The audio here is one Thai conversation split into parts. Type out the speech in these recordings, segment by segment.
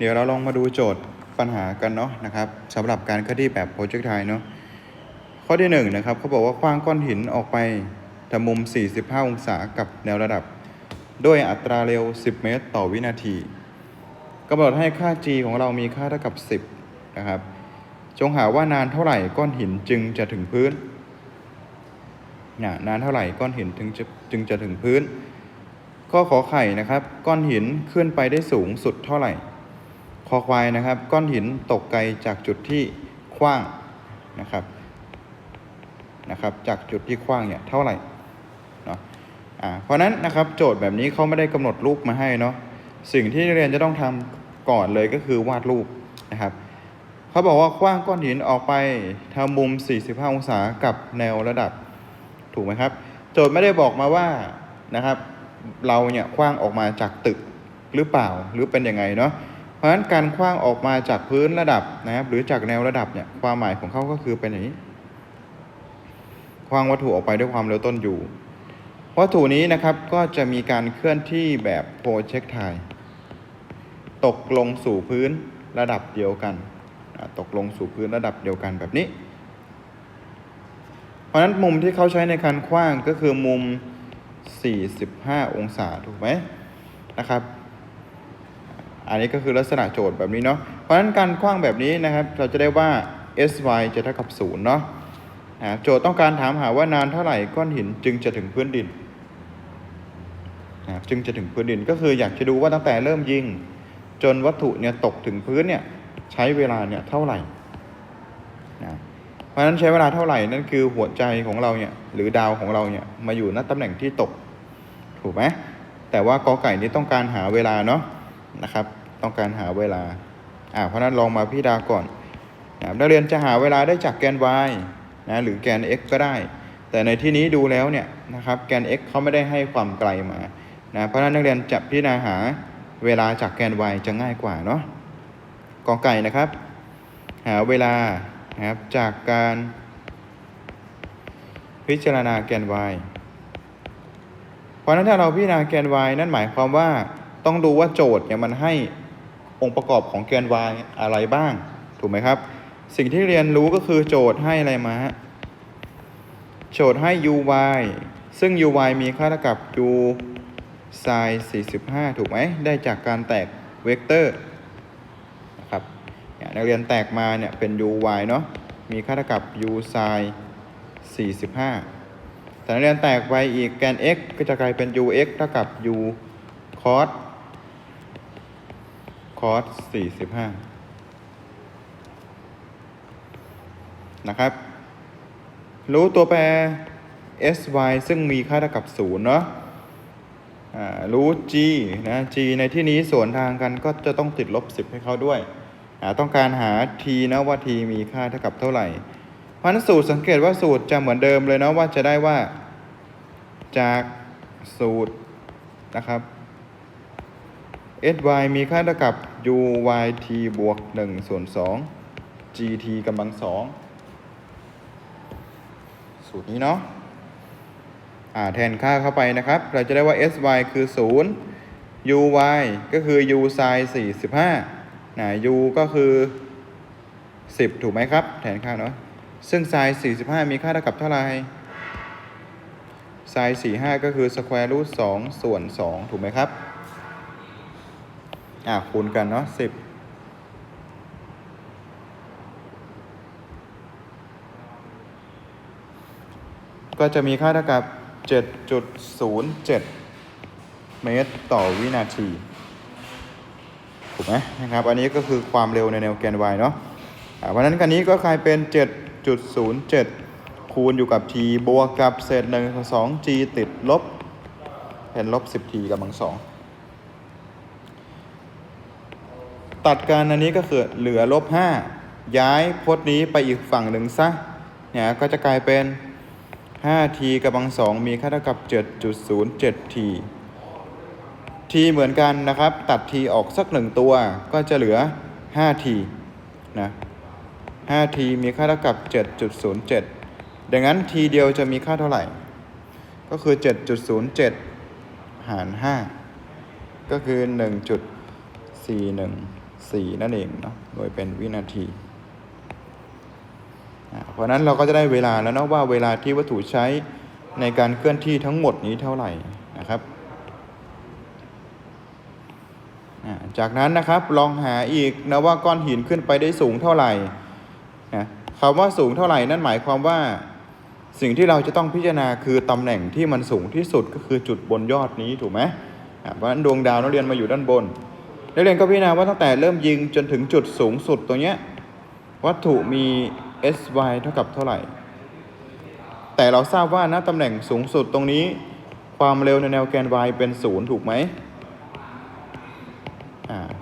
เดี๋ยวเราลองมาดูโจทย์ปัญหากันเนาะนะครับสำหรับการเคลื่อนที่แบบโปรเจกต์ไทเนาะข้อที่1นงนะครับเขาบอกว่าคว้างก้อนหินออกไปทำมุม 45 องศากับแนวระดับ ด้วยอัตราเร็ว 10 เมตร ต่อวินาทีกำหนดให้ค่า g ของเรามีค่าเท่ากับ 10 นะครับ จงหาว่านานเท่าไหร่ก้อนหินจึงจะถึงพื้นนะนานเท่าไหร่ก้อนหินถึงจะจึงจะถึงพื้น ข้อขอไข่นะครับ ก้อนหินขึ้นไปได้สูงสุดเท่าไหร่ คอควายนะครับ ก้อนหินตกไกลจากจุดที่ขว้างนะครับนะครับ จากจุดที่ขว้างเนี่ยเท่าไหร่เนาะอ่าเพราะนั้นนะครับโจทย์แบบนี้เขาไม่ได้กำหนดรูปมาให้เนาะสิ่งที่เรียนจะต้องทำก่อนเลยก็คือวาดรูปนะครับเขาบอกว่าขว้างก้อนหินออกไปทำมุม 45 องศากับแนวระดับถูกไหมครับ โจทย์ไม่ได้บอกมาว่านะครับ เราเนี่ยคว้างออกมาจากตึกหรือเปล่าหรือเป็นยังไงเนาะ เพราะฉะนั้นการคว้างออกมาจากพื้นระดับนะครับ หรือจากแนวระดับเนี่ยความหมายของเขาก็คือเป็นอย่างนี้คว้างวัตถุออกไปด้วยความเร็วต้นอยู่วัตถุนี้นะครับก็จะมีการเคลื่อนที่แบบโปรเจกไทตกลงสู่พื้นระดับเดียวกัน ตกลงสู่พื้นระดับเดียวกันแบบนี้ เพราะฉะนั้นมุมที่เขาใช้ในการคว้างก็คือมุม 45 องศาถูกไหมนะครับ อันนี้ก็คือลักษณะโจทย์แบบนี้เนาะเพราะฉะนั้นการคว้างแบบนี้นะครับ เราจะได้ว่า sy จะเท่ากับ0เนาะอ่าโจทย์ต้องการถามหาว่านานเท่าไหร่ก้อนหินจึงจะถึงพื้นดินนะจึงจะถึงพื้นดินก็คืออยากจะดูว่าตั้งแต่เริ่มยิง จนวัตถุเนี่ยตกถึงพื้นเนี่ยใช้เวลาเนี่ยเท่าไหร่นะเพราะฉะนั้นใช้เวลาเท่าไหร่นั่นคือหัวใจของเราเนี่ยหรือดาวของเราเนี่ยมาอยู่ณตำแหน่งที่ตก ถูกไหมแต่ว่ากอไก่นี้ต้องการหาเวลาเนาะนะครับ ต้องการหาเวลาอ่าเพราะนั้นลองมาพิจารณาก่อนนะครับนักเรียนจะหาเวลาได้จากแกน y นะหรือแกน x ก็ได้ แต่ในที่นี้ดูแล้วเนี่ยนะครับแกน x เขาไม่ได้ให้ความไกลมานะเพราะนั้นนักเรียนจะพิจารณาหาเวลาจากแกน y จะง่ายกว่าเนาะกอไก่นะครับ หาเวลานะครับจากการพิจารณาแกน y เพราะฉะนั้นถ้าเราพิจารณาแกน y นั่นหมายความว่าต้องดูว่าโจทย์เนี่ยมันให้ องค์ประกอบของแกน y อะไรบ้าง ถูกไหมครับ สิ่งที่เรียนรู้ก็คือโจทย์ให้อะไรมา โจทย์ให้ uy ซึ่ง uy มีค่าเท่ากับ u sin 45 ถูกไหม ได้จากการแตกเวกเตอร์นะครับนักเรียนแตกมาเนี่ยเป็น uy เนาะมีค่าเท่ากับ u sin 45แต่นักเรียนแตกไปอีกแกน x ก็จะกลายเป็น ux เท่ากับ u cos cos 45นะครับ รู้ตัวแปร sy ซึ่งมีค่าเท่ากับ0เนาะอ่ารู้ g นะ g ในที่นี้ส่วนทางกันก็จะต้องติดลบ10ให้เขาด้วย ต้องการหา t นะว่า t มีค่าเท่ากับเท่าไหร่เพราะนั้นสูตรสังเกตว่าสูตรจะเหมือนเดิมเลยเนะว่าจะได้ว่าจากสูตรนะครับ sy มีค่าเท่ากับ uyt บวก1ส่วน2 gt กำลัง2สูตรนี้เนาะอ่าแทนค่าเข้าไปนะครับ เราจะได้ว่า sy คือ 0 uy ก็คือ u sin 45นะ u ก็คือ 10 ถูกไหมครับ แทนค่าเนาะ ซึ่ง sin 45 มีค่าเท่ากับเท่าไหร่ sin 45 ก็คือ square root 2 ส่วน 2 ถูกไหมครับ อะคูณกันเนาะสิบก็จะมีค่าเท่ากับ 7.07 เมตรต่อวินาที ถูกไหมนะครับ อันนี้ก็คือความเร็วในแนวแกน y เนาะเพราะนั้นคันนี้ก็กลายเป็น 7.07 คูณอยู่กับ t บวกกับเศษ1ส่วน2 g ติดลบเป็นลบ 10t กำลัง2 ตัดกันอันนี้ก็คือเหลือลบ5ย้ายพจน์นี้ไปอีกฝั่งหนึ่งซะเนี่ยก็จะกลายเป็น 5t กำลังสองมีค่าเท่ากับ 7.07t t เหมือนกันนะครับ ตัด t ออกสักหนึ่งตัว ก็จะเหลือ 5t นะ 5t มีค่าเท่ากับ 7.07 ดังนั้น t เดียวจะมีค่าเท่าไหร่ ก็คือ 7.07 หาร 5 ก็คือ 1.41 4 นั่นเองเนาะโดยเป็นวินาที เพราะนั้นเราก็จะได้เวลาแล้วเนาะว่าเวลาที่วัตถุใช้ในการเคลื่อนที่ทั้งหมดนี้เท่าไหร่นะครับ จากนั้นนะครับลองหาอีกนะว่าก้อนหินขึ้นไปได้สูงเท่าไหร่นะคำว่าสูงเท่าไหร่นั่นหมายความว่าสิ่งที่เราจะต้องพิจารณาคือตำแหน่งที่มันสูงที่สุดก็คือจุดบนยอดนี้ถูกไหมอะเพราะฉะนั้นดวงดาวนักเรียนมาอยู่ด้านบน นักเรียนก็พิจารณาว่าตั้งแต่เริ่มยิงจนถึงจุดสูงสุดตัวเนี้ยวัตถุมี sy เท่ากับเท่าไหร่ แต่เราทราบว่าณตำแหน่งสูงสุดตรงนี้ ความเร็วในแนวแกน y เป็นศูนย์ถูกไหม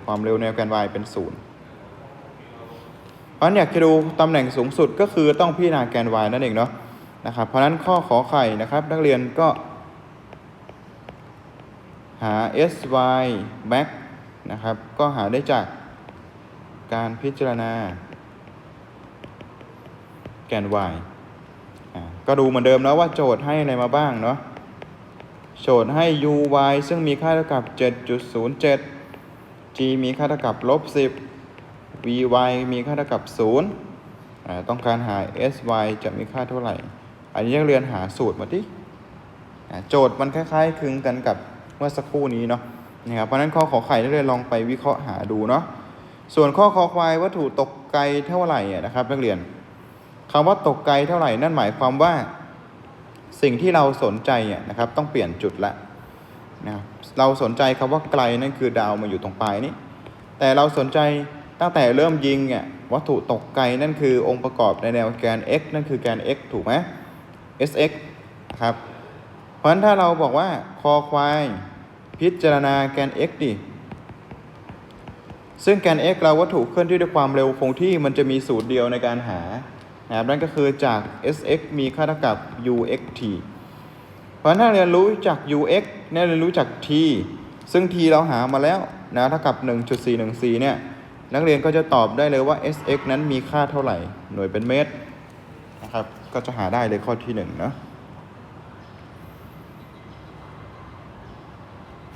ความเร็วแนวแกน y เป็นศูนย์เพราะฉะนั้นอยากจะดูตำแหน่งสูงสุดก็คือต้องพิจารณาแกน y นั่นเองเนาะนะครับเพราะฉะนั้นข้อขอไข่นะครับ นักเรียนก็หา sy max นะครับ ก็หาได้จากการพิจารณา แกน y ก็ดูเหมือนเดิมแล้วว่าโจทย์ให้อะไรมาบ้างเนาะโจทย์ให้ uy ซึ่งมีค่าเท่ากับ 7.07 g มีค่าเท่ากับลบ10 vy มีค่าเท่ากับ 0 ต้องการหา sy จะมีค่าเท่าไหร่ อันนี้นักเรียนหาสูตรมาดิโจทย์มันคล้ายๆคลึงกันกับเมื่อสักครู่นี้เนาะ นะครับเพราะนั้นข้อขอไข่นักเรียลองไปวิเคราะห์หาดูเนาะส่วนข้อคอควายวัตถุตกไกลเท่าไหร่นะครับ นักเรียนคำว่าตกไกลเท่าไหร่นั่นหมายความว่า สิ่งที่เราสนใจนะครับ ต้องเปลี่ยนจุดละนะครับเราสนใจคำว่าไกลนั่นคือดาวมาอยู่ตรงปลายนี้ แต่เราสนใจตั้งแต่เริ่มยิงอะวัตถุตกไกลนั่นคือองค์ประกอบในแนวแกน x นั่นคือแกน x ถูกไหม sx นะครับ เพราะฉะนั้นถ้าเราบอกว่าคอควาย พิจารณาแกน x ดิ ซึ่งแกน x เราวัตถุเคลื่อนที่ด้วยความเร็วคงที่มันจะมีสูตรเดียวในการหานะครับนั่นก็คือจาก sx มีค่าเท่ากับ uxt เพราะถ้าเรียนรู้จาก ux เนี่ยเรียนรู้จาก t ซึ่ง t เราหามาแล้วนะเท่ากับ 1.414 เนี่ย นักเรียนก็จะตอบได้เลยว่า sx นั้นมีค่าเท่าไหร่ หน่วยเป็นเมตรนะครับ ก็จะหาได้เลยข้อที่1เนาะ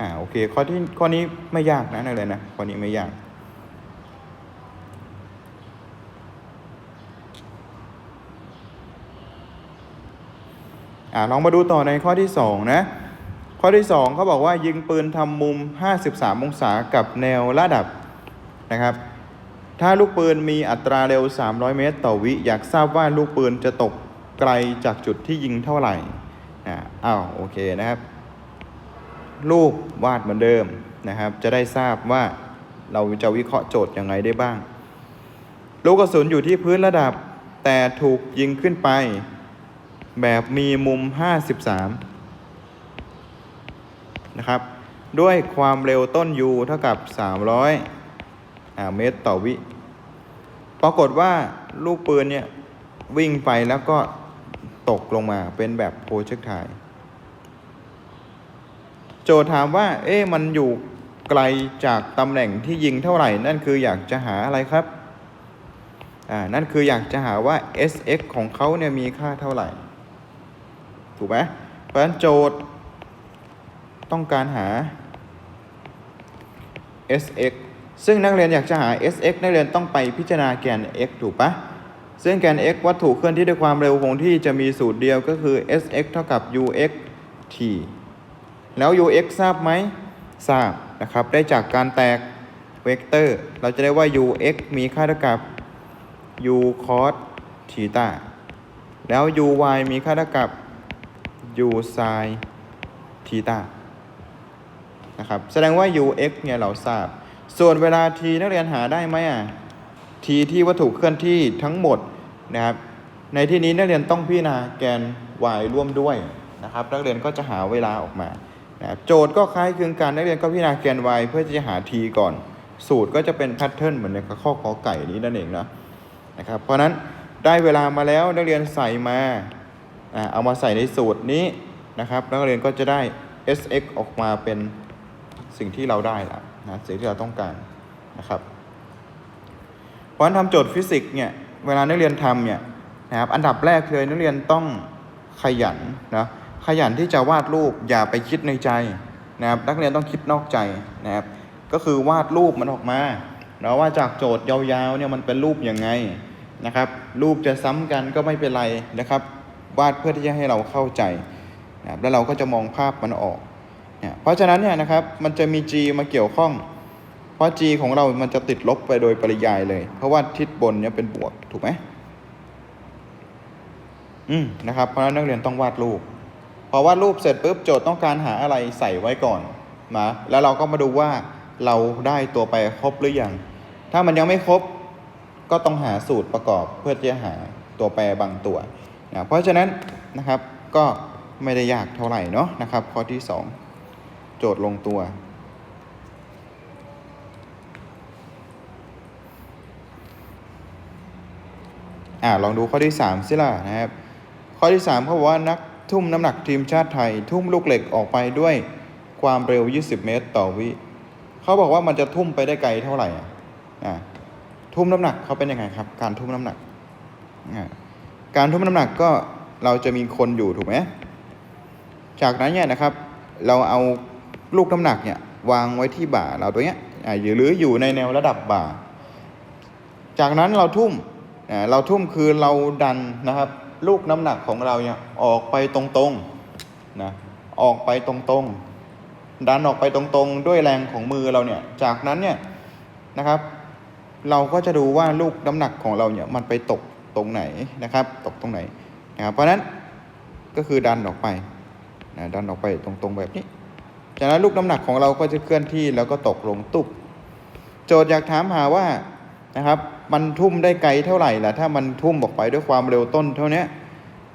อ่าโอเคข้อที่ข้อนี้ไม่ยากนะนักเรียนนะข้อนี้ไม่ยากอ่าลองมาดูต่อในข้อที่ 2 นะ ข้อที่ 2เขาบอกว่ายิงปืนทำมุม 53 องศากับแนวระดับนะครับ ถ้าลูกปืนมีอัตราเร็ว 300 เมตร ต่อวิ อยากทราบว่าลูกปืนจะตกไกลจากจุดที่ยิงเท่าไหร่อ่าอ้าวโอเคนะครับ รูปวาดเหมือนเดิมนะครับ จะได้ทราบว่าเราจะวิเคราะห์โจทย์ยังไงได้บ้าง ลูกกระสุนอยู่ที่พื้นระดับ แต่ถูกยิงขึ้นไป แบบมีมุม 53 นะครับ ด้วยความเร็วต้น u เท่ากับ 300 เมตรต่อวิ ปรากฏว่าลูกปืนเนี่ยวิ่งไปแล้วก็ตกลงมาเป็นแบบโพเชกไทย โจทย์ถามว่า เอ๊ะมันอยู่ไกลจากตำแหน่งที่ยิงเท่าไหร่ นั่นคืออยากจะหาอะไรครับ อ่า นั่นคืออยากจะหาว่า sx ของเขาเนี่ยมีค่าเท่าไหร่ ถูกไหมเพราะฉะนั้นโจทย์ต้องการหา sx ซึ่งนักเรียนอยากจะหา sx นักเรียนต้องไปพิจารณาแกน x ถูกปะซึ่งแกน x วัตถุเคลื่อนที่ด้วยความเร็วคงที่จะมีสูตรเดียวก็คือ sx เท่ากับ ux t แล้ว ux ทราบไหมทราบนะครับ ได้จากการแตกเวกเตอร์ เราจะได้ว่า ux มีค่าเท่ากับ u cos theta แล้ว uy มีค่าเท่ากับ u sin theta นะครับ แสดงว่า ux เนี่ยเราทราบ ส่วนเวลา t นักเรียนหาได้ไหมอะ t ที่วัตถุเคลื่อนที่ทั้งหมดนะครับ ในที่นี้นักเรียนต้องพิจารณาแกน y ร่วมด้วยนะครับ นักเรียนก็จะหาเวลาออกมา นะโจทย์ก็คล้ายคลึงกันนักเรียนก็พิจารณาแกน y เพื่อจะหา t ก่อน สูตรก็จะเป็นแพทเทิร์นเหมือนในข้อขอไก่นี้นั่นเองนะนะครับเพราะนั้นได้เวลามาแล้วนักเรียนใส่มาอ่าเอามาใส่ในสูตรนี้นะครับนักเรียนก็จะได้ sx ออกมาเป็นสิ่งที่เราได้ละนะสิ่งที่เราต้องการนะครับ เพราะฉะนั้นทำโจทย์ฟิสิกส์เนี่ยเวลานักเรียนทำเนี่ยนะครับอันดับแรกเลยนักเรียนต้องขยันนะ ขยันที่จะวาดรูปอย่าไปคิดในใจนะครับนักเรียนต้องคิดนอกใจนะครับก็คือวาดรูปมันออกมาเนาว่าจากโจทย์ยาวๆเนี่ยมันเป็นรูปยังไงนะครับ รูปจะซ้ำกันก็ไม่เป็นไรนะครับ วาดเพื่อที่จะให้เราเข้าใจนะครับแล้วเราก็จะมองภาพมันออกเนี่ยเพราะฉะนั้นเนี่ยนะครับมันจะมี g มาเกี่ยวข้อง เพราะ g ของเรามันจะติดลบไปโดยปริยายเลย เพราะว่าทิศบนเนี่ยเป็นบวกถูกไหมอืมนะครับเพราะนั้นนักเรียนต้องวาดรูป พอวาดรูปเสร็จปุ๊บโจทย์ต้องการหาอะไรใส่ไว้ก่อนมาแล้วเราก็มาดูว่าเราได้ตัวแปรครบหรือยัง ถ้ามันยังไม่ครบก็ต้องหาสูตรประกอบเพื่อจะหาตัวแปรบางตัวนะเพราะฉะนั้นนะครับก็ไม่ได้ยากเท่าไหร่เนาะนะครับ ข้อที่ 2 โจทย์ลงตัว อ่าลองดูข้อที่3สิล่ะนะครับ ข้อที่3เขาบอกว่านัก ทุ่มน้ำหนักทีมชาติไทย ทุ่มลูกเหล็กออกไปด้วยความเร็ว 20 เมตรต่อวิเขาบอกว่ามันจะทุ่มไปได้ไกลเท่าไหร่อะทุ่มน้ำหนักเขาเป็นยังไงครับ การทุ่มน้ำหนัก การทุ่มน้ำหนักก็เราจะมีคนอยู่ถูกไหมจากนั้นเนี่ยนะครับ เราเอาลูกน้ำหนักเนี่ยวางไว้ที่บ่าเราตัวเนี้ยอ่หรืออยู่ในแนวระดับบ่า จากนั้นเราทุ่มเราทุ่มคือเราดันนะครับ ลูกน้ำหนักของเราเนี่ยออกไปตรงๆนะออกไปตรงๆ ดันออกไปตรงๆ ด้วยแรงของมือเราเนี่ย จากนั้นเนี่ยนะครับ เราก็จะดูว่าลูกน้ำหนักของเราเนี่ยมันไปตกตรงไหนนะครับ ตกตรงไหนนะครับเพราะฉะนั้นก็คือดันออกไปนะดันออกไปตรงๆแบบนี้ จากนั้นลูกน้ำหนักของเราก็จะเคลื่อนที่แล้วก็ตกลงตุบโจทย์อยากถามหาว่านะครับ มันทุ่มได้ไกลเท่าไหร่ล่ะถ้ามันทุ่มออกไปด้วยความเร็วต้นเท่านี้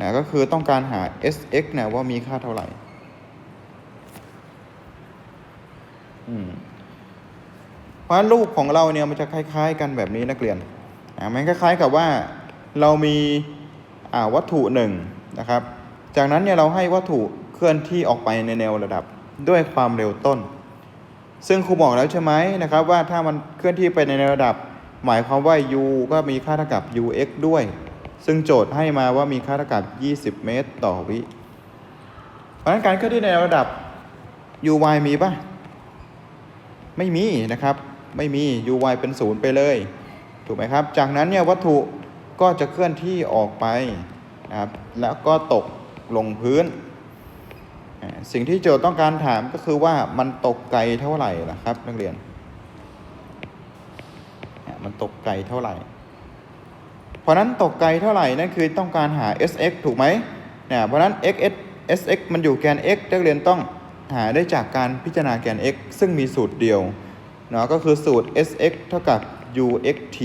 นะก็คือต้องการหา sx นะว่ามีค่าเท่าไหร่เพราะฉะนั้นรูปของเราเนี่ยมันจะคล้าย ๆ กันแบบนี้นักเรียนอ่ามันคล้าย ๆ กับว่าเรามีอ่าวัตถุหนึ่งนะครับ จากนั้นเนี่ยเราให้วัตถุเคลื่อนที่ออกไปในแนวระดับด้วยความเร็วต้น ซึ่งครูบอกแล้วใช่ไหมนะครับ ว่าถ้ามันเคลื่อนที่ไปในระดับ หมายความว่า u ก็มีค่าเท่ากับ ux ด้วย ซึ่งโจทย์ให้มาว่ามีค่าเท่ากับ 20 เมตรต่อวิ เพราะฉะนั้นการเคลื่อนที่ในระดับ uy มีปะไม่มีนะครับ ไม่มี uy เป็นศูนย์ไปเลย ถูกไหมครับ จากนั้นเนี่ยวัตถุก็จะเคลื่อนที่ออกไปนะครับ แล้วก็ตกลงพื้น สิ่งที่โจทย์ต้องการถามก็คือว่ามันตกไกลเท่าไหร่ล่ะครับ นักเรียน มันตกไกลเท่าไหร่ เพราะนั้นตกไกลเท่าไหร่นั่นคือต้องการหา sx ถูกไหมเนี่ยเพราะนั้น x s sx มันอยู่แกน x นักเรียนต้องหาได้จากการพิจารณาแกน x ซึ่งมีสูตรเดียวเนาะก็คือสูตร sx เท่ากับ uxt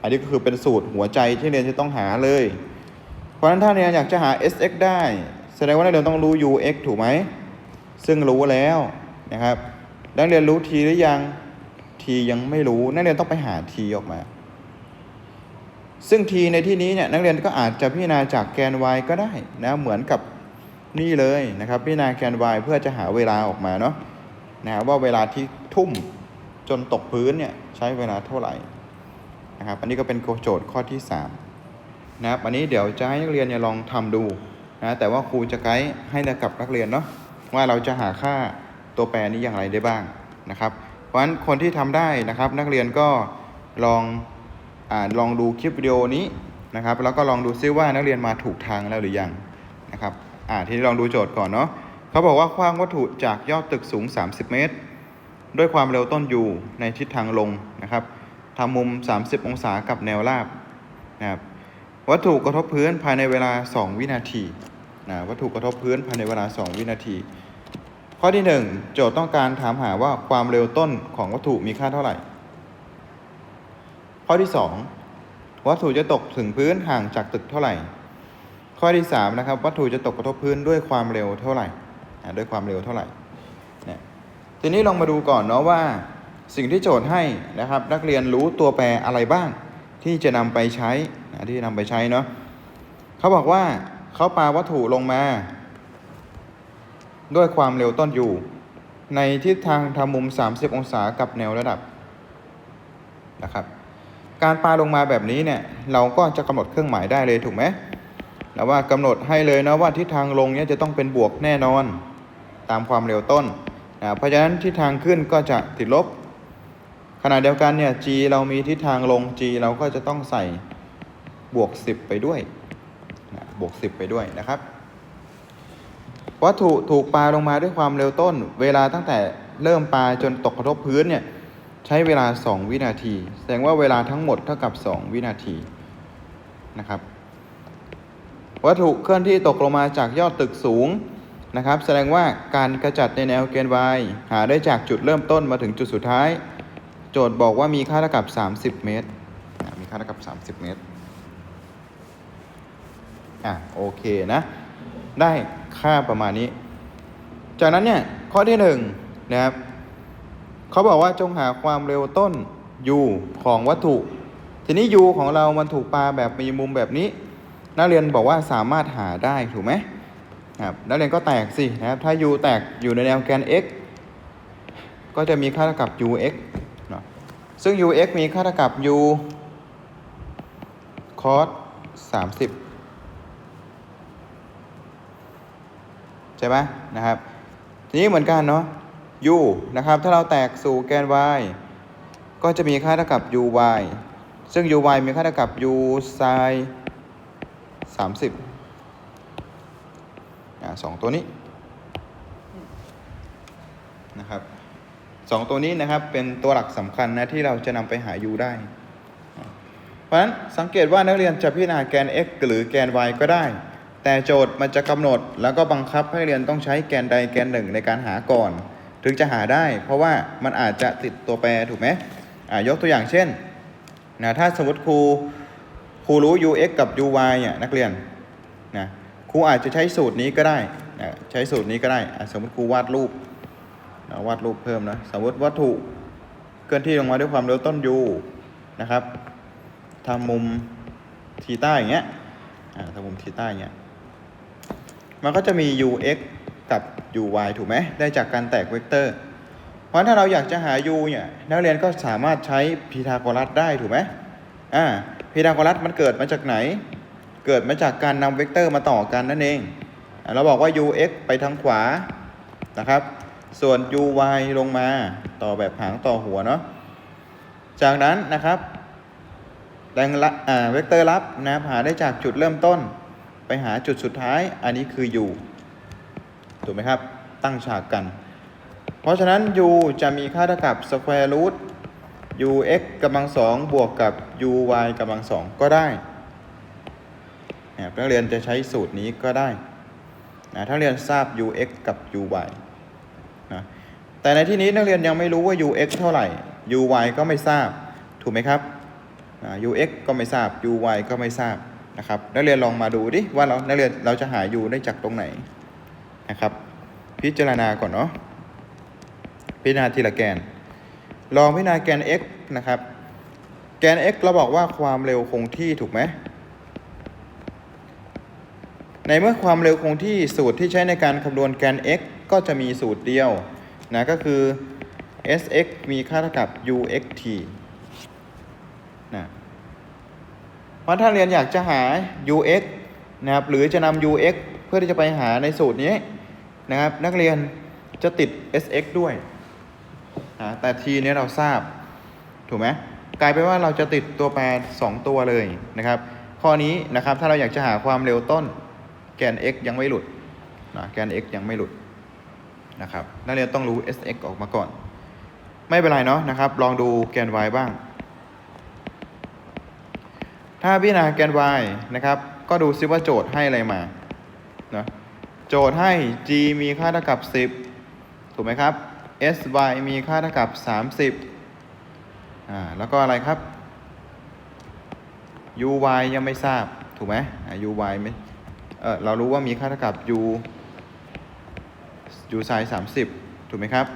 อันนี้ก็คือเป็นสูตรหัวใจที่เรียนจะต้องหาเลย เพราะฉะนั้นถ้าเรียนอยากจะหา sx ได้ แสดงว่านักเรียนต้องรู้ ux ถูกไหม ซึ่งรู้แล้วนะครับ นักเรียนรู้ t หรือยัง t ยังไม่รู้ นักเรียนต้องไปหา t ออกมา ซึ่ง t ในที่นี้เนี่ยนักเรียนก็อาจจะพิจารณาจากแกน y ก็ได้นะเหมือนกับนี่เลยนะครับพิจารณาแกน y เพื่อจะหาเวลาออกมาเนาะนะว่าเวลาที่ทุ่มจนตกพื้นเนี่ยใช้เวลาเท่าไหร่นะครับอันนี้ก็เป็นโจทย์ข้อที่3นะครับอันนี้เดี๋ยวจะให้นักเรียนเนี่ยลองทำดูนะแต่ว่าครูจะไกด์ให้กับนักเรียนเนาะว่าเราจะหาค่าตัวแปรนี้อย่างไรได้บ้างนะครับ เพราะฉะนั้นคนที่ทำได้นะครับ นักเรียนก็ลองอ่าลองดูคลิปวิดีโอนี้นะครับ แล้วก็ลองดูซิว่านักเรียนมาถูกทางแล้วหรือยังนะครับอ่าทีนี้ลองดูโจทย์ก่อนเนาะเขาบอกว่าคว้างวัตถุจากยอดตึกสูง 30 เมตร ด้วยความเร็วต้น u ในทิศทางลงนะครับทำมุม 30 องศากับแนวราบนะครับวัตถุกระทบพื้นภายในเวลา 2 วินาทีนะวัตถุกระทบพื้นภายในเวลา 2 วินาที ข้อที่ 1 โจทย์ต้องการถามหาว่าความเร็วต้นของวัตถุมีค่าเท่าไหร่ ข้อที่ 2 วัตถุจะตกถึงพื้นห่างจากตึกเท่าไหร่ ข้อที่3นะครับวัตถุจะตกกระทบพื้นด้วยความเร็วเท่าไหร่ด้วยความเร็วเท่าไหร่เนี่ยทีนี้ลองมาดูก่อนเนาะว่า สิ่งที่โจทย์ให้นะครับ นักเรียนรู้ตัวแปรอะไรบ้าง ที่จะนำไปใช้นะที่จะนำไปใช้เนาะเขาบอกว่าเขาปาวัตถุลงมา ด้วยความเร็วต้นอยู่ ในทิศทางทำมุม 30 องศากับแนวระดับนะครับ การปาลงมาแบบนี้เนี่ยเราก็จะกำหนดเครื่องหมายได้เลยถูกไหมแล้วว่ากำหนดให้เลยนะว่าทิศทางลงเนี่ยจะต้องเป็นบวกแน่นอน ตามความเร็วต้นนะเพราะฉะนั้นทิศทางขึ้นก็จะติดลบ ขณะเดียวกันเนี่ย g เรามีทิศทางลง g เราก็จะต้องใส่บวก 10 ไปด้วยนะบวก 10 ไปด้วยนะครับ วัตถุถูกปาลงมาด้วยความเร็วต้น เวลาตั้งแต่เริ่มปาจนตกกระทบพื้นเนี่ยใช้เวลา 2 วินาที แสดงว่าเวลาทั้งหมดเท่ากับ 2 วินาทีนะครับวัตถุเคลื่อนที่ตกลงมาจากยอดตึกสูงนะครับ แสดงว่าการกระจัดในแนวเกณฑ์ y หาได้จากจุดเริ่มต้นมาถึงจุดสุดท้าย โจทย์บอกว่ามีค่าเท่ากับ 30 เมตรมีค่าเท่ากับ 30 เมตรอะโอเคนะได้ ค่าประมาณนี้ จากนั้นเนี่ยข้อที่1นะครับเขาบอกว่าจงหาความเร็วต้น u ของวัตถุ ทีนี้ u ของเรามันถูกปาแบบมีมุมแบบนี้ นักเรียนบอกว่าสามารถหาได้ถูกไหมครับนักเรียนก็แตกสินะครับถ้า u แตกอยู่ในแนวแกน x ก็จะมีค่าเท่ากับ ux เนาะซึ่ง ux มีค่าเท่ากับ u cos 30 ใช่ไหมนะครับ ทีนี้เหมือนกันเนาะ u นะครับ ถ้าเราแตกสู่แกน y ก็จะมีค่าเท่ากับ uy ซึ่ง uy มีค่าเท่ากับ u sin 30อ่าสองตัวนี้นะครับสองตัวนี้นะครับเป็นตัวหลักสำคัญนะที่เราจะนำไปหา u ได้ เพราะฉะนั้นสังเกตว่านักเรียนจะพิจารณาแกน x หรือแกน y ก็ได้ แต่โจทย์มันจะกำหนดแล้วก็บังคับให้เรียนต้องใช้แกนใดแกนหนึ่งในการหาก่อน ถึงจะหาได้ เพราะว่ามันอาจจะติดตัวแปรถูกไหมอ่ายกตัวอย่างเช่นนะถ้าสมมติครูครูรู้ ux กับ uy เนี่ยนักเรียนนะครูอาจจะใช้สูตรนี้ก็ได้นะใช้สูตรนี้ก็ได้สมมติครูวาดรูปนะวาดรูปเพิ่มนะสมมติวัตถุเคลื่อนที่ลงมาด้วยความเร็วต้น u นะครับทำมุมทีต้าอย่างเงี้ยทำมุมทีต้าอย่างเงี้ย มันก็จะมี ux กับ uy ถูกไหมได้จากการแตกเวกเตอร์เพราะถ้าเราอยากจะหา u เนี่ยนักเรียนก็สามารถใช้พีทาโกรัสได้ถูกไหมอ่าพีทาโกรัสมันเกิดมาจากไหน เกิดมาจากการนำเวกเตอร์มาต่อกันนั่นเองเราบอกว่า ux ไปทางขวานะครับ ส่วน uy ลงมาต่อแบบหางต่อหัวเนาะจากนั้นนะครับแรงละอ่าเวกเตอร์รับนะหาได้จากจุดเริ่มต้น ไปหาจุดสุดท้ายอันนี้คือ u ถูกไหมครับตั้งฉากกัน เพราะฉะนั้น u จะมีค่าเท่ากับ square root ux กำลังสองบวกกับ uy กำลังสองก็ได้นะครับนักเรียนจะใช้สูตรนี้ก็ได้นะถ้าเรียนทราบ ux กับ uy นะแต่ในที่นี้นักเรียนยังไม่รู้ว่า ux เท่าไหร่ uy ก็ไม่ทราบ ถูกไหมครับนะ ux ก็ไม่ทราบ uy ก็ไม่ทราบ นะครับนักเรียนลองมาดูดิว่าเรานักเรียนเราจะหา u ได้จากตรงไหนนะครับ พิจารณาก่อนเนาะพิจารณาทีละแกน ลองพิจารณาแกน x นะครับ แกน x เราบอกว่าความเร็วคงที่ถูกไหมในเมื่อความเร็วคงที่สูตรที่ใช้ในการคำนวณแกน x ก็จะมีสูตรเดียวนะก็คือ sx มีค่าเท่ากับ uxt เพ ราะถ้าเรียนอยากจะหา ux นะครับหรือจะนำ ux เพื่อที่จะไปหาในสูตรนี้นะครับ นักเรียนจะติด sx ด้วยนะแต่ทีนี้เราทราบ ถูกไหมกลายเป็นว่าเราจะติดตัวแปร 2 ตัวเลยนะครับ ข้อนี้นะครับถ้าเราอยากจะหาความเร็วต้น แกน x ยังไม่หลุดนะแกน x ยังไม่หลุดนะครับนักเรียนต้องรู้ sx ออกมาก่อน ไม่เป็นไรเนาะนะครับ ลองดูแกน y บ้าง ถ้าพิจารณาแกน y นะครับ ก็ดูซิว่าโจทย์ให้อะไรมานะโจทย์ให้ g มีค่าเท่ากับ 10 ถูกไหมครับ sy มีค่าเท่ากับ 30อ่าแล้วก็อะไรครับ uy ยังไม่ทราบ ถูกไหมอ่า uy ไม่เออเรารู้ว่ามีค่าเท่ากับ u u sin 30 ถูกไหมครับ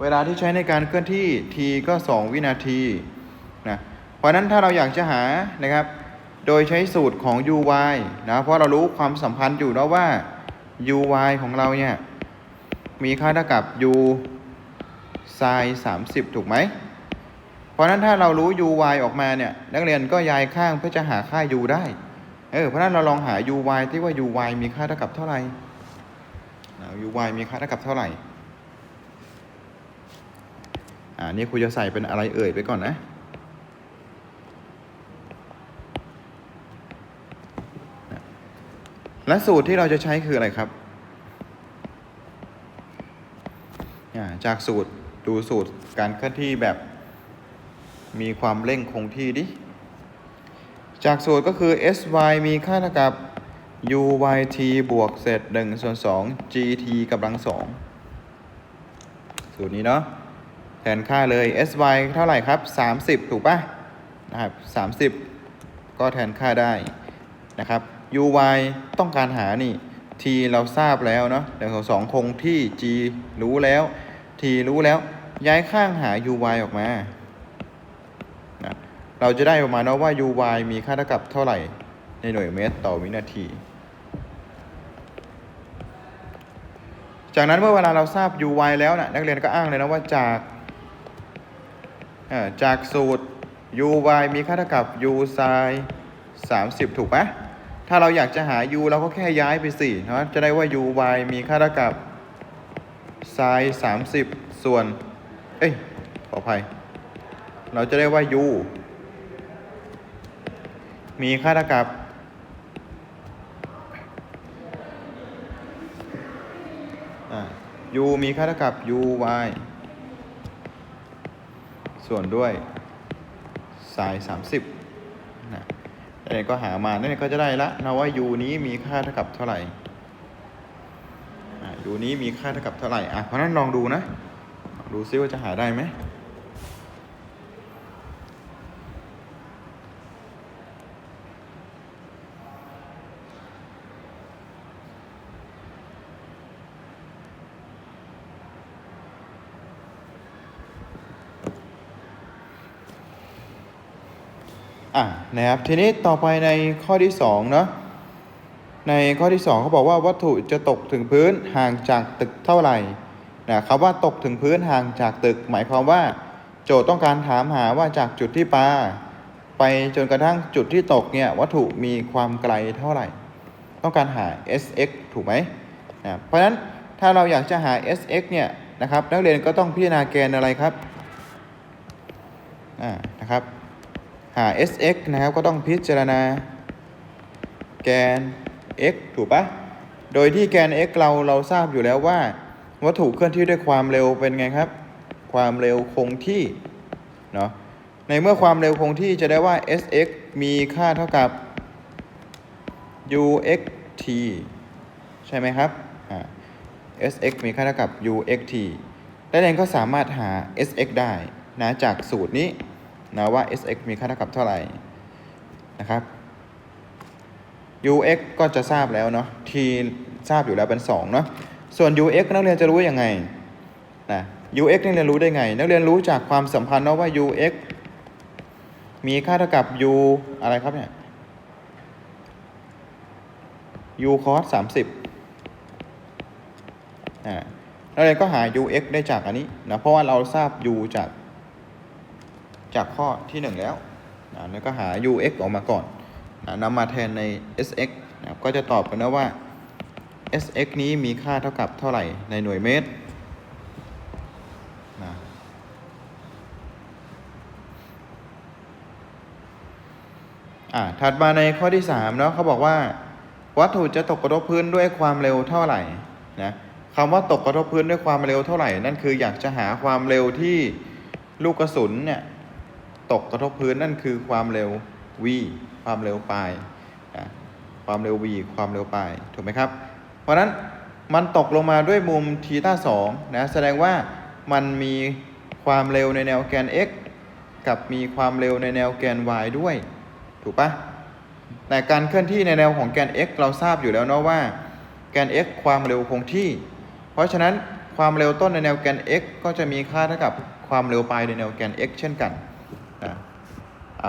เวลาที่ใช้ในการเคลื่อนที่ t ก็ 2 วินาที เพราะนั้นถ้าเราอยากจะหานะครับ โดยใช้สูตรของ uy นะเพราะเรารู้ความสัมพันธ์อยู่แล้วว่า uy ของเราเนี่ยมีค่าเท่ากับ u sin 30 ถูกไหม เพราะนั้นถ้าเรารู้ uy ออกมาเนี่ยนักเรียนก็ย้ายข้างเพื่อจะหาค่า u ได้เออเพราะนั้นเราลองหา uy ที่ว่า uy มีค่าเท่ากับเท่าไหร่ uy มีค่าเท่ากับเท่าไหร่ อ่านี่ครูจะใส่เป็นอะไรเอ่ยไปก่อนนะ และสูตรที่เราจะใช้คืออะไรครับ จากสูตรดูสูตรการเคลื่อนที่แบบมีความเร่งคงที่ดิ จากสูตรก็คือ sy มีค่าเท่ากับ uyt บวกเศษ1ส่วน2 gt กำลัง2สูตรนี้เนาะแทนค่าเลย sy เท่าไหร่ครับ 30 ถูกปะนะครับ 30 ก็แทนค่าได้นะครับ uy ต้องการหานี่ t เราทราบแล้วเนาะเดี๋ยวสองคงที่ g รู้แล้ว t รู้แล้ว ย้ายข้างหา uy ออกมานะเราจะได้ประมาณว่า uy มีค่าเท่ากับเท่าไหร่ ในหน่วยเมตรต่อวินาที จากนั้นเมื่อเวลาเราทราบ uy แล้วนะนักเรียนก็อ้างเลยนะว่าจากจากสูตร uy มีค่าเท่ากับ u sin 30 ถูกไหม ถ้าเราอยากจะหา u เราก็แค่ย้ายไปสิเนะจะได้ว่า uy มีค่าเท่ากับ sin 30 ส่วน เอ้ย ขออภัย เราจะได้ว่า u มีค่าเท่ากับอ u มีค่าเท่ากับ uy ส่วนด้วย sin 30นะ เนี่ยก็หามานั่นก็จะได้ละนะว่า u นี้มีค่าเท่ากับเท่าไหร่ u นี้มีค่าเท่ากับเท่าไหร่อะเพราะนั้นลองดูนะ ดูซิว่าจะหาได้ไหม อะนะครับทีนี้ต่อไปในข้อที่2เนาะในข้อที่ 2เขาบอกว่าวัตถุจะตกถึงพื้นห่างจากตึกเท่าไหร่นะคำว่าตกถึงพื้นห่างจากตึก หมายความว่า โจทย์ต้องการถามหาว่าจากจุดที่ปาไปจนกระทั่งจุดที่ตกเนี่ยวัตถุมีความไกลเท่าไหร่ ต้องการหา sx ถูกไหมนะเพราะฉะนั้นถ้าเราอยากจะหา sx เนี่ยนะครับนักเรียนก็ต้องพิจารณาแกนอะไรครับอ่านะครับ หา sx นะครับก็ต้องพิจารณา แกน x ถูกปะโดยที่แกน x เราเราทราบอยู่แล้วว่า วัตถุเคลื่อนที่ด้วยความเร็วเป็นไงครับ ความเร็วคงที่เนาะในเมื่อความเร็วคงที่จะได้ว่า sx มีค่าเท่ากับ uxt ใช่ไหมครับ sx มีค่าเท่ากับ uxt และเองก็สามารถหา sx ได้นะจากสูตรนี้ นะว่า sx มีค่าเท่ากับเท่าไหร่นะครับ ux ก็จะทราบแล้วเนาะ t ทราบอยู่แล้วเป็น2เนาะ ส่วน ux นักเรียนจะรู้ยังไงนะ ux นักเรียนรู้ได้ไง นักเรียนรู้จากความสัมพันธ์เนาะว่า ux มีค่าเท่ากับ u อะไรครับเนี่ย u cos 30อ่านักเรียนก็หา ux ได้จากอันนี้นะ เพราะว่าเราทราบ u จาก จากข้อที่ 1 แล้วนะแล้วก็หา ux ออกมาก่อนนะนำมาแทนใน sx นะก็จะตอบกันนะว่า sx นี้มีค่าเท่ากับเท่าไหร่ในหน่วยเมตรนะอ่าถัดมาในข้อที่3เนาะเขาบอกว่า วัตถุจะตกกระทบพื้นด้วยความเร็วเท่าไหร่นะคำว่าตกกระทบพื้นด้วยความเร็วเท่าไหร่ นั่นคืออยากจะหาความเร็วที่ลูกกระสุนเนี่ย ตกกระทบพื้นนั่นคือความเร็ว v ความเร็วปลายอะความเร็ว v ความเร็วปลายถูกไหมครับ เพราะฉะนั้นมันตกลงมาด้วยมุมทีต้าสองนะแสดงว่ามันมีความเร็วในแนวแกน x กับมีความเร็วในแนวแกน y ด้วย ถูกปะแต่การเคลื่อนที่ในแนวของแกน x เราทราบอยู่แล้วเนาะว่า แกน x ความเร็วคงที่ เพราะฉะนั้นความเร็วต้นในแนวแกน x ก็จะมีค่าเท่ากับความเร็วปลายในแนวแกน x เช่นกัน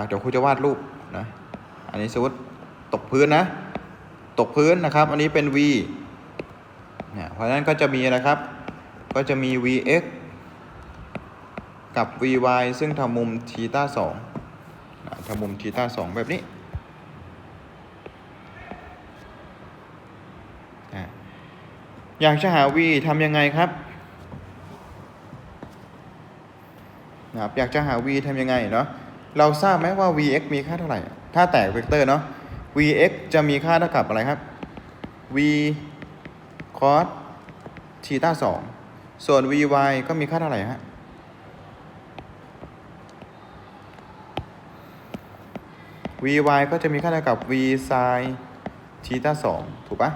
เดี๋ยวครูจะวาดรูปนะอันนี้สมมติตกพื้นนะ ตกพื้นนะครับ อันนี้เป็น v เนี่ยเพราะฉะนั้นก็จะมีอะครับ ก็จะมี vx กับ vy ซึ่งทำมุมทีต้าสองทำมุมทีต้าสองแบบนี้อะอยากจะหา v ทำยังไงครับนะครับอยากจะหา v ทำยังไงเนาะ เราทราบไหมว่า vx มีค่าเท่าไหร่ ถ้าแตกเวกเตอร์เนาะ vx จะมีค่าเท่ากับอะไรครับ v cos ทีตา2ส่วน vy ก็มีค่าเท่าไหร่ฮะ vy ก็จะมีค่าเท่ากับ v sin ทีตา2ถูกปะ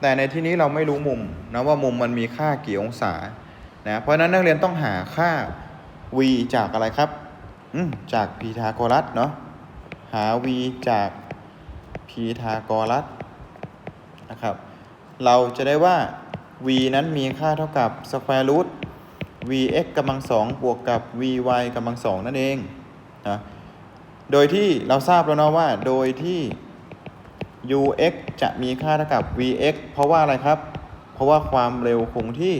แต่ในที่นี้เราไม่รู้มุมนะว่ามุมมันมีค่ากี่องศานะเพราะนั้นนักเรียนต้องหาค่า v จากอะไรครับ จากพีทาโกรัสเนาะหา v จากพีทาโกรัสนะครับ เราจะได้ว่า v นั้นมีค่าเท่ากับ square root vx กำลังสองบวกกับ vy กำลังสองนั่นเองนะโดยที่เราทราบแล้วเนาะว่า โดยที่ ux จะมีค่าเท่ากับ vx เพราะว่าอะไรครับ เพราะว่าความเร็วคงที่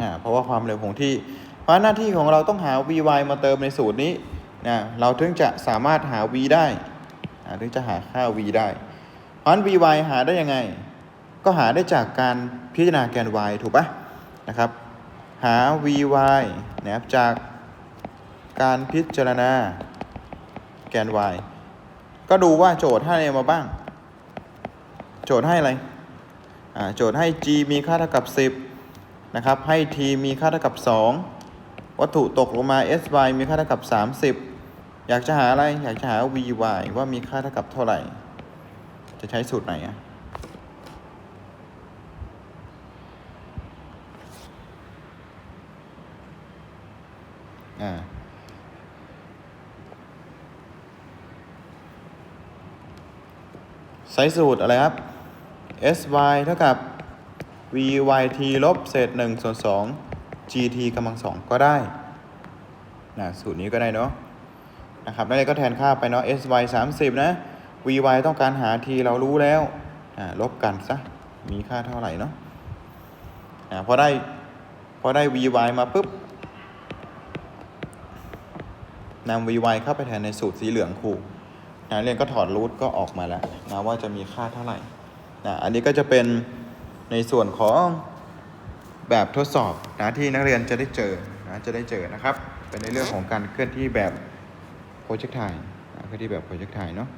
นะเพราะว่าความเร็วคงที่ เพราะหน้าที่ของเราต้องหา vy มาเติมในสูตรนี้นะเราถึงจะสามารถหา v ได้ถึงจะหาค่า v ได้เพราะฉะนั้น vy หาได้ยังไง ก็หาได้จากการพิจารณาแกน y ถูกปะนะครับหา vy นะครับจากการพิจารณาแกน y ก็ดูว่าโจทย์ให้อะไรมาบ้าง โจทย์ให้อะไรโจทย์ให้ g มีค่าเท่ากับ 10นะครับให้ t มีค่าเท่ากับ 2 วัตถุตกลงมา sy มีค่าเท่ากับ 30 อยากจะหาอะไร อยากจะหา vy ว่ามีค่าเท่ากับเท่าไหร่ จะใช้สูตรไหนอะอ่าใช้สูตรอะไรครับ sy เท่ากับ vyt ลบเศษ1ส่วน2 gt กำลัง2ก็ได้นะสูตรนี้ก็ได้เนาะนะครับนั่นก็แทนค่าไปเนาะ sy 30 นะ vy ต้องการหา t เรารู้แล้วอ่าลบกันซะ มีค่าเท่าไหร่เนาะอ่าพอได้พอได้ vy มาปุ๊บนำ vy เข้าไปแทนในสูตรสีเหลืองคู่นักเรียนก็ถอดรูทก็ออกมาแล้วนะว่าจะมีค่าเท่าไหร่นะอันนี้ก็จะเป็นในส่วนของ แบบทดสอบนะที่นักเรียนจะได้เจอนะจะได้เจอนะครับ เป็นในเรื่องของการเคลื่อนที่แบบโปรเจกต์ไทนะเคลื่อนที่แบบโปรเจกต์ไทเนาะ